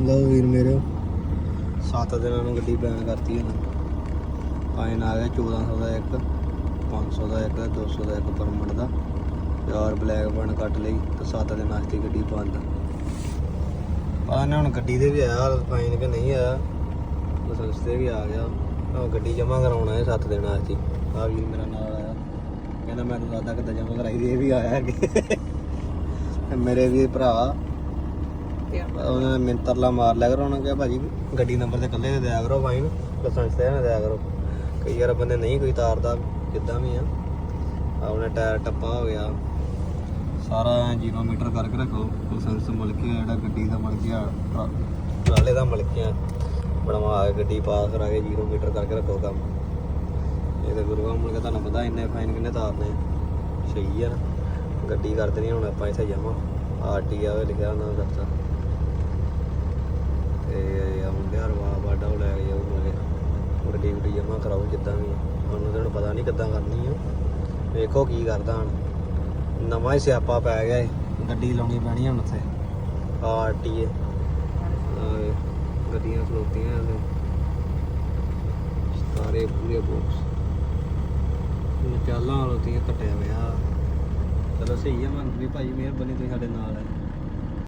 ਲਓ ਵੀਰ ਮੇਰੇ। ਸੱਤ ਦਿਨਾਂ ਨੂੰ ਗੱਡੀ ਬੈਨ ਕਰਤੀ ਇਹਨੇ ਫਾਈਨ ਆ ਗਿਆ 1400 ਦਾ ਇੱਕ 500 ਦਾ ਇੱਕ 200 ਦਾ ਇੱਕ ਪਰਮਿਟ ਦਾ। ਯਾਰ ਬਲੈਕ ਬਣ ਕੱਟ ਲਈ ਤੇ ਸੱਤ ਦਿਨ ਵਾਸਤੇ ਗੱਡੀ ਬੰਦ। ਪਤਾ ਨਹੀਂ ਹੁਣ ਗੱਡੀ ਦੇ ਵੀ ਆਇਆ ਫਾਈਨ ਕਿ ਨਹੀਂ ਆਇਆ? ਲਾਇਸੈਂਸ ਤੇ ਵੀ ਆ ਗਿਆ। ਉਹ ਗੱਡੀ ਜਮ੍ਹਾਂ ਕਰਾਉਣਾ ਹੈ 7 ਦਿਨਾਂ ਵਾਸਤੇ। ਆ ਵੀਰ ਮੇਰਾ ਨਾਲ ਆਇਆ। ਕਹਿੰਦਾ ਮੈਂ ਲੱਗਦਾ ਦਾਦਾ ਕਿੱਦਾਂ ਜਮ੍ਹਾਂ ਕਰਾਈ ਦੇ ਵੀ ਆਇਆ ਅੱਗੇ। ਮੇਰੇ ਵੀ ਭਰਾ ਉਹਨਾਂ ਨੇ ਮੈਨੂੰ ਤਰਲਾ ਮਾਰ ਲਿਆ ਕਰੋ, ਉਹਨਾਂ ਕਿਹਾ ਭਾਜੀ ਗੱਡੀ ਨੰਬਰ ਤੇ ਇਕੱਲੇ ਦੇ ਦਿਆ ਕਰੋ ਫਾਈਨ ਲਾਇਸੈਂਸ ਤੇ ਨਾ ਦਿਆ ਕਰੋ। ਕਈ ਵਾਰ ਬੰਦੇ ਨਹੀਂ ਕੋਈ ਤਾਰਦਾ ਕਿੱਦਾਂ ਵੀ ਆ। ਆਪਣੇ ਟਾਇਰ ਟੱਪਾ ਹੋ ਗਿਆ। ਸਾਰਾ 0 ਮੀਟਰ ਕਰਕੇ ਰੱਖੋ ਲਾਇਸੈਂਸ ਮੁੜ ਕੇ ਜਿਹੜਾ ਗੱਡੀ ਦਾ ਮੁੜ ਗਿਆ ਟਰਾਲੇ ਦਾ ਮੁੜ ਗਿਆ ਬਣਵਾ ਕੇ ਗੱਡੀ ਪਾਸ ਕਰਾ ਕੇ 0 ਮੀਟਰ ਕਰਕੇ ਰੱਖੋ ਕੰਮ। ਇਹ ਤਾਂ ਗੁਰੂ ਮੁੜ ਕੇ ਤੁਹਾਨੂੰ ਪਤਾ ਇੰਨੇ ਫਾਈਨ ਕਿੰਨੇ ਤਾਰਨੇ ਸਹੀ ਆ ਨਾ। ਗੱਡੀ ਕਰਦੇ ਨਹੀਂ ਹੁਣ ਆਪਾਂ ਇੱਥੇ ਜਾਵਾਂ ਆਰਟੀ ਆਵੇ ਲਿਖਿਆ ਉਹਨਾਂ ਦਾ ਦੱਸਾ ਤੇ ਆ ਮੁੰਡਿਆ ਰਵਾ ਬਾਡਾ ਉਹ ਲੈ ਕੇ ਜਾਊ ਮੁੰਡੇ ਗੱਡੀ ਗੁੱਡੀ ਜਮਾ ਕਰਾਓ ਜਿੱਦਾਂ ਵੀ। ਉਹਨੂੰ ਤਾਂ ਪਤਾ ਨਹੀਂ ਕਿੱਦਾਂ ਕਰਨੀ ਆ। ਵੇਖੋ ਕੀ ਕਰਦਾ ਹਣ। ਨਵਾਂ ਹੀ ਸਿਆਪਾ ਪੈ ਗਿਆ ਏ। ਗੱਡੀ ਲਾਉਣੀ ਪੈਣੀ ਹੁਣ ਉੱਥੇ। ਆਰਟੀਏ। ਗੱਡੀਆਂ ਖਲੋਤੀਆਂ ਨੇ ਸਾਰੇ ਪੂਰੇ ਬਾਕਸ ਚਾਲਾਂ ਖਲੋਤੀਆਂ ਕੱਟਿਆ ਹੋਇਆ ਚਲੋ ਸਹੀ ਆ ਮੰਨ ਵੀ ਭਾਈ, ਮਿਹਰਬਾਨੀ ਤੁਸੀਂ ਸਾਡੇ ਨਾਲ ਆਏ